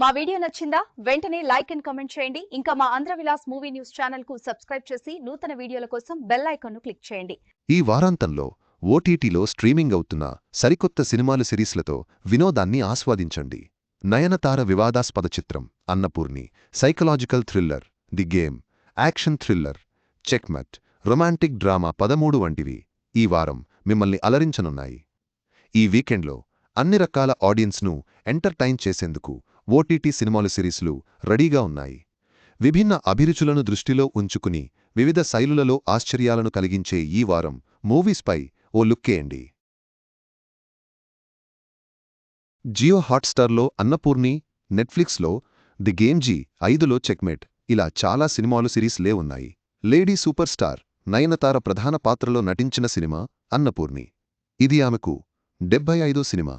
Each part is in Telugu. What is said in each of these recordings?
మా వీడియో నచ్చిందా? వెంటనే లైక్ అండ్ కమెంట్ చేయండి. ఇంకా మా ఆంధ్ర విలాస్ మూవీ న్యూస్ ఛానల్కు సబ్స్క్రైబ్ చేసి నూతన వీడియోల కోసం బెల్ ఐకాన్ క్లిక్ చేయండి. ఈ వారాంతంలో ఓటీటీలో స్ట్రీమింగ్ అవుతున్న సరికొత్త సినిమాల సిరీస్లతో వినోదాన్ని ఆస్వాదించండి. నయనతార వివాదాస్పద చిత్రం Annapoorani psychological thriller the game action thriller checkmate romantic drama పదమూడు వంటివి ఈ వారం మిమ్మల్ని అలరించనున్నాయి. ఈ వీకెండ్లో అన్ని రకాల ఆడియన్స్ను ఎంటర్టైన్ చేసేందుకు ఓటీటీ సినిమాలు సిరీస్లు రెడీగా ఉన్నాయి. విభిన్న అభిరుచులను దృష్టిలో ఉంచుకుని వివిధ శైలులలో ఆశ్చర్యాలను కలిగించే ఈ వారం మూవీస్పై ఓ లుక్కేయండి. జియో హాట్స్టార్లో అన్నపూర్ణి నెట్ఫ్లిక్స్లో ది గేమ్ జీ ఐదులో చెక్మేట్. ఇలా చాలా సినిమాలు సిరీస్లే ఉన్నాయి. లేడీ సూపర్ స్టార్ నయనతార ప్రధాన పాత్రలో నటించిన సినిమా అన్నపూర్ణి. ఇది ఆమెకు డెబ్బై ఐదో సినిమా.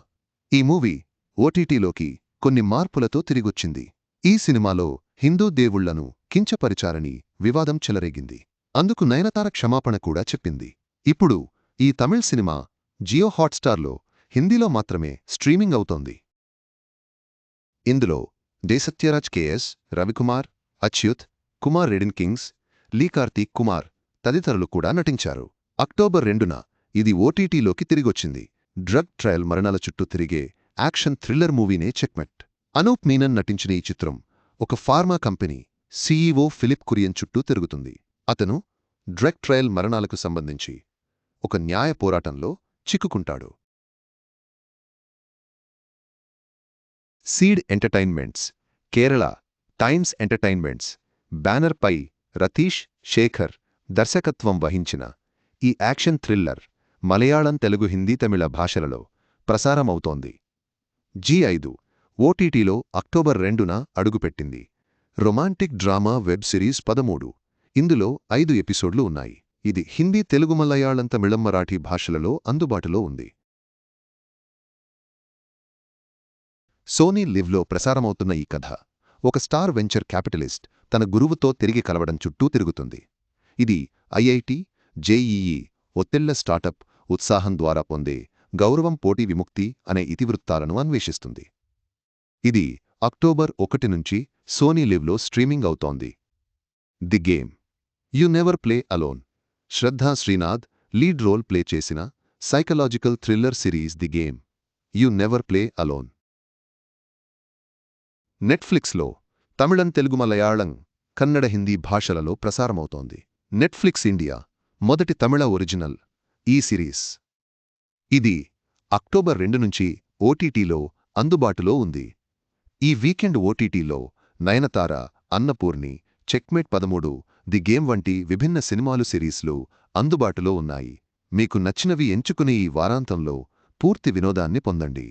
ఈ మూవీ ఓటీటీలోకి కొన్ని మార్పులతో తిరిగొచ్చింది. ఈ సినిమాలో హిందూ దేవుళ్ళను కించపరిచారని వివాదం చెలరేగింది. అందుకు నయనతార క్షమాపణ కూడా చెప్పింది. ఇప్పుడు ఈ తమిళ్ సినిమా జియో హాట్స్టార్లో హిందీలో మాత్రమే స్ట్రీమింగ్ అవుతోంది. ఇందులో దేశత్యరాజ్ కెఎస్ రవికుమార్ అచ్యుత్ కుమార్ రెడిన్ కింగ్స్ లీ కార్తీక్ కుమార్ తదితరులు కూడా నటించారు. అక్టోబర్ రెండున ఇది ఓటీటీలోకి తిరిగొచ్చింది. డ్రగ్ ట్రయల్ మరణాల చుట్టూ తిరిగే యాక్షన్ థ్రిల్లర్ మూవీనే చెక్మెట్. అనూప్ మీనన్ నటించిన ఈ చిత్రం ఒక pharma company CEO Philip Kurian చుట్టూ తిరుగుతుంది. అతను డ్రగ్ ట్రయల్ మరణాలకు సంబంధించి ఒక న్యాయ పోరాటంలో చిక్కుకుంటాడు. Seed entertainments Kerala times entertainments బ్యానర్పై రతీష్ శేఖర్ దర్శకత్వం వహించిన ఈ యాక్షన్ థ్రిల్లర్ మలయాళం తెలుగు హిందీ తమిళ భాషలలో ప్రసారమవుతోంది. జీ ఐదు ఓటీటీలో అక్టోబర్ రెండున అడుగుపెట్టింది. రొమాంటిక్ డ్రామా వెబ్ సిరీస్ పదమూడు. ఇందులో ఐదు ఎపిసోడ్లు ఉన్నాయి. ఇది హిందీ తెలుగు మలయాళం తమిళం మరాఠీ భాషలలో అందుబాటులో ఉంది. సోనీ లివ్లో ప్రసారమవుతున్న ఈ కథ ఒక స్టార్ వెంచర్ క్యాపిటలిస్ట్ తన గురువుతో తిరిగి కలవడం చుట్టూ తిరుగుతుంది. ఇది ఐఐటి జేఈఈ ఒత్తిళ్ళ స్టార్టప్ ఉత్సాహం ద్వారా పొందే గౌరవం పోటీ విముక్తి అనే ఇతివృత్తాలను అన్వేషిస్తుంది. ఇది అక్టోబర్ ఒకటి నుంచి సోనీ లివ్లో స్ట్రీమింగ్ అవుతోంది. The game. You never play alone. Shraddha Srinath lead role play చేసిన psychological thriller series the game. You never play alone. నెట్ఫ్లిక్స్లో తమిళం తెలుగు మలయాళం కన్నడ హిందీ భాషలలో ప్రసారమవుతోంది. నెట్ఫ్లిక్స్ ఇండియా మొదటి తమిళ ఒరిజినల్ ఈ సిరీస్. ఇది అక్టోబర్ రెండు నుంచి ఓటీటీలో అందుబాటులో ఉంది. ఈ వీకెండ్ ఓటీటీలో నయనతార అన్నపూర్ణి చెక్మేట్ పదమూడు ది గేమ్ వంటి విభిన్న సినిమాలు సిరీస్లు అందుబాటులో ఉన్నాయి. మీకు నచ్చినవి ఎంచుకునే ఈ వారాంతంలో పూర్తి వినోదాన్ని పొందండి.